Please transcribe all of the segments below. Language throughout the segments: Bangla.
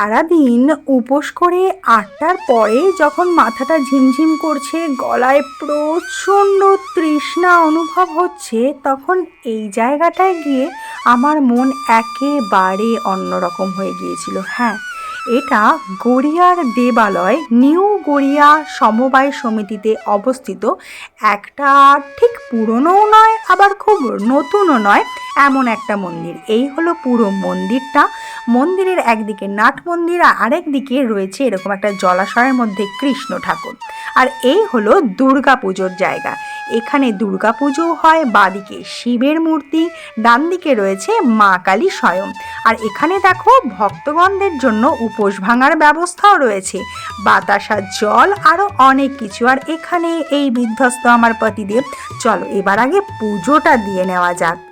সারাদিন উপোস করে আটটার পরে যখন মাথাটা ঝিমঝিম করছে, গলায় প্রচণ্ড তৃষ্ণা অনুভব হচ্ছে, তখন এই জায়গাটায় গিয়ে আমার মন একেবারে অন্যরকম হয়ে গিয়েছিল। হ্যাঁ এটা গড়িয়ার দেবালয়, নিউ গড়িয়া সমবায় সমিতিতে অবস্থিত। একটা ঠিক পুরনোও নয়, আবার খুব নতুনও নয়, এমন একটা মন্দির। এই হলো পুরো মন্দিরটা। মন্দিরের একদিকে নাট মন্দির, আর আরেক দিকে রয়েছে এরকম একটা জলাশয়ের মধ্যে কৃষ্ণ ঠাকুর। আর এই হলো দুর্গা পুজোর জায়গা। এখানে দুর্গা পুজোও হয়, বাদিকে শিবের মূর্তি ডান দিকে রয়েছে মা কালী স্বয়ং। আর এখানে দেখো ভক্তগণদের জন্য উপোস ভাঙার ব্যবস্থাও রয়েছে। বাতাসা, জল আরও অনেক কিছু। আর এখানে এই বিধ্বস্ত আমার পতিদেব। চলো এবার আগে পুজোটা দিয়ে নেওয়া যাক।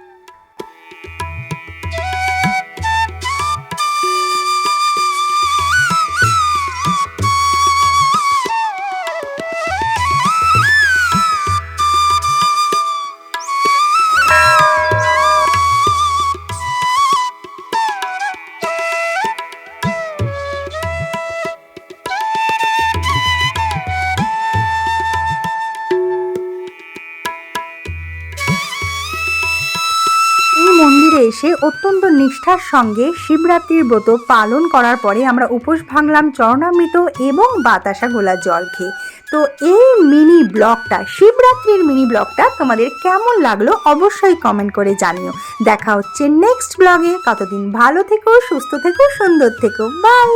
মন্দিরে এসে অত্যন্ত নিষ্ঠার সঙ্গে শিবরাত্রির ব্রত পালন করার পরে আমরা উপোস ভাঙলাম চরণামৃত এবং বাতাসা গোলা জল খেয়ে। তো এই মিনি ব্লগটা, শিবরাত্রির মিনি ব্লগটা তোমাদের কেমন লাগল অবশ্যই কমেন্ট করে জানিও। দেখা হচ্ছে নেক্সট ব্লগে কতদিন ভালো থেকো, সুস্থ থেকো, সুন্দর থেকো। বাই